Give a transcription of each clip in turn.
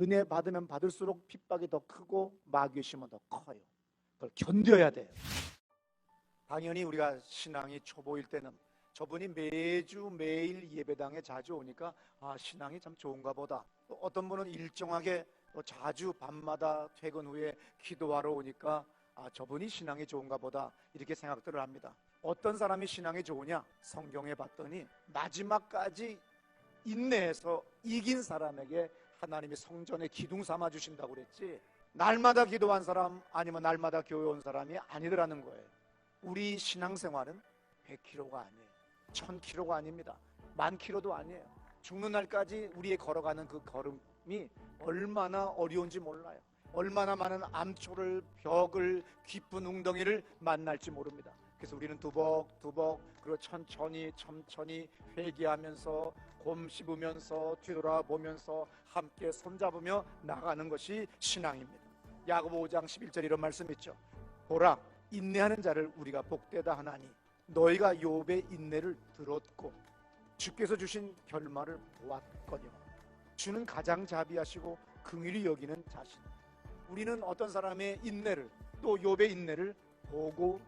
은혜 받으면 받을수록 핍박이 더 크고 마귀심은 더 커요. 그걸 견뎌야 돼요. 당연히 우리가 신앙이 초보일 때는 저분이 매주 매일 예배당에 자주 오니까 아 신앙이 참 좋은가 보다. 또 어떤 분은 일정하게 또 자주 밤마다 퇴근 후에 기도하러 오니까 아 저분이 신앙이 좋은가 보다 이렇게 생각들을 합니다. 어떤 사람이 신앙이 좋으냐? 성경에 봤더니 마지막까지 인내해서 이긴 사람에게 하나님이 성전에 기둥 삼아 주신다고 그랬지. 날마다 기도한 사람 아니면 날마다 교회 온 사람이 아니더라는 거예요. 우리 신앙생활은 100km가 아니에요. 1000km가 아닙니다. 만 킬로도 아니에요. 죽는 날까지 우리의 걸어가는 그 걸음이 얼마나 어려운지 몰라요. 얼마나 많은 암초를 벽을 깊은 웅덩이를 만날지 모릅니다. 그래서 우리는 두벅 두벅 그리고 천천히 천천히 회개하면서 곰 씹으면서 뒤돌아보면서 함께 손잡으며 나가는 것이 신앙입니다. 야고보 5장 11절 이런 말씀 있죠. 보라 인내하는 자를 우리가 복되다 하나니 너희가 욥의 인내를 들었고 주께서 주신 결말을 보았거니와 주는 가장 자비하시고 긍휼히 여기는 자신 우리는 어떤 사람의 인내를 또 욥의 인내를 보고.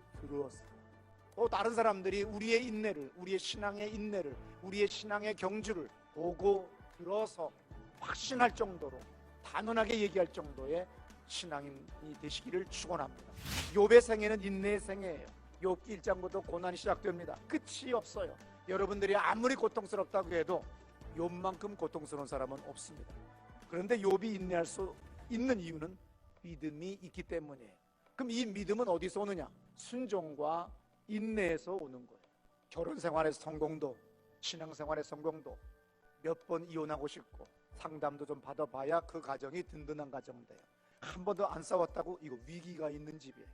또 다른 사람들이 우리의 인내를 우리의 신앙의 인내를 우리의 신앙의 경주를 보고 들어서 확신할 정도로 단언하게 얘기할 정도의 신앙인이 되시기를 축원합니다. 욥의 생애는 인내의 생애예요. 욥기 1장부터 고난이 시작됩니다. 끝이 없어요. 여러분들이 아무리 고통스럽다고 해도 욥만큼 고통스러운 사람은 없습니다. 그런데 욥이 인내할 수 있는 이유는 믿음이 있기 때문이에요. 그럼 이 믿음은 어디서 오느냐? 순종과 인내에서 오는 거예요. 결혼 생활의 성공도, 신앙 생활의 성공도 몇 번 이혼하고 싶고 상담도 좀 받아봐야 그 가정이 든든한 가정 돼요. 한 번도 안 싸웠다고 이거 위기가 있는 집이에요.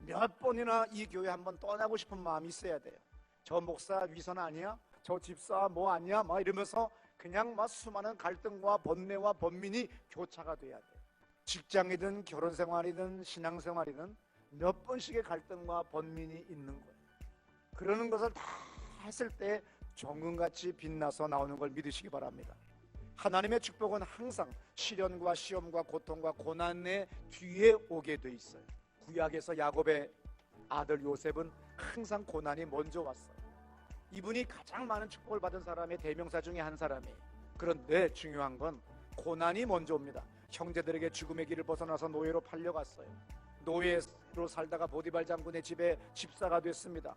몇 번이나 이 교회 한 번 떠나고 싶은 마음이 있어야 돼요. 저 목사 위선 아니야? 저 집사 뭐 아니야? 막 이러면서 그냥 막 수많은 갈등과 번뇌와 번민이 교차가 돼야 돼요. 직장이든 결혼 생활이든 신앙 생활이든 몇 번씩의 갈등과 번민이 있는 거예요. 그러는 것을 다 했을 때 정금같이 빛나서 나오는 걸 믿으시기 바랍니다. 하나님의 축복은 항상 시련과 시험과 고통과 고난의 뒤에 오게 돼 있어요. 구약에서 야곱의 아들 요셉은 항상 고난이 먼저 왔어요. 이분이 가장 많은 축복을 받은 사람의 대명사 중에 한 사람이에요. 그런데 중요한 건 고난이 먼저 옵니다. 형제들에게 죽음의 길을 벗어나서 노예로 팔려갔어요. 노예로 살다가 보디발 장군의 집에 집사가 됐습니다.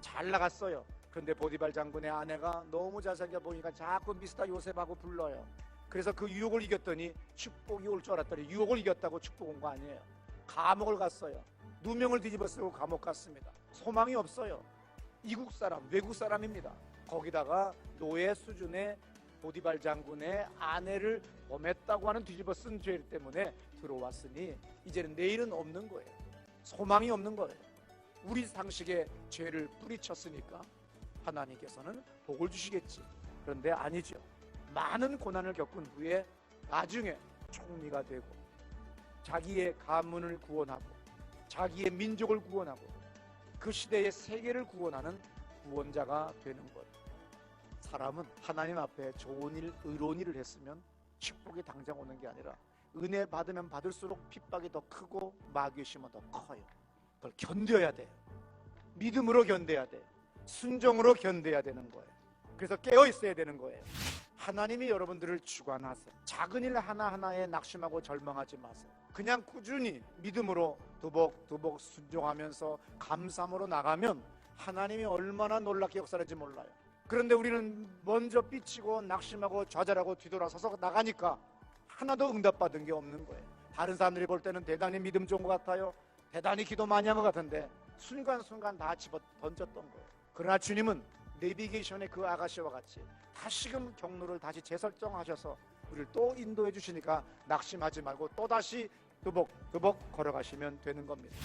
잘 나갔어요. 그런데 보디발 장군의 아내가 너무 잘생겨 보니까 자꾸 미스터 요셉하고 불러요. 그래서 그 유혹을 이겼더니 축복이 올 줄 알았더니 유혹을 이겼다고 축복 온 거 아니에요. 감옥을 갔어요. 누명을 뒤집어 쓰고 감옥 갔습니다. 소망이 없어요. 이국 사람, 외국 사람입니다. 거기다가 노예 수준의 보디발 장군의 아내를 범했다고 하는 뒤집어 쓴 죄 때문에 들어왔으니 이제는 내일은 없는 거예요. 소망이 없는 거예요. 우리 상식에 죄를 뿌리쳤으니까 하나님께서는 복을 주시겠지. 그런데 아니죠. 많은 고난을 겪은 후에 나중에 총리가 되고 자기의 가문을 구원하고 자기의 민족을 구원하고 그 시대의 세계를 구원하는 구원자가 되는 것. 사람은 하나님 앞에 좋은 일, 의로운 일을 했으면 축복이 당장 오는 게 아니라 은혜 받으면 받을수록 핍박이 더 크고 마귀의 심은 더 커요. 그걸 견뎌야 돼요. 믿음으로 견뎌야 돼요. 순종으로 견뎌야 되는 거예요. 그래서 깨어 있어야 되는 거예요. 하나님이 여러분들을 주관하세요. 작은 일 하나하나에 낙심하고 절망하지 마세요. 그냥 꾸준히 믿음으로 두벅두벅 순종하면서 감사함으로 나가면 하나님이 얼마나 놀랍게 역사할지 몰라요. 그런데 우리는 먼저 삐치고 낙심하고 좌절하고 뒤돌아서서 나가니까 하나도 응답받은 게 없는 거예요. 다른 사람들이 볼 때는 대단히 믿음 좋은 것 같아요. 대단히 기도 많이 한 것 같은데 순간순간 다 집어 던졌던 거예요. 그러나 주님은 내비게이션의 그 아가씨와 같이 다시금 경로를 다시 재설정하셔서 우리를 또 인도해 주시니까 낙심하지 말고 또 다시 두벅두벅 걸어가시면 되는 겁니다.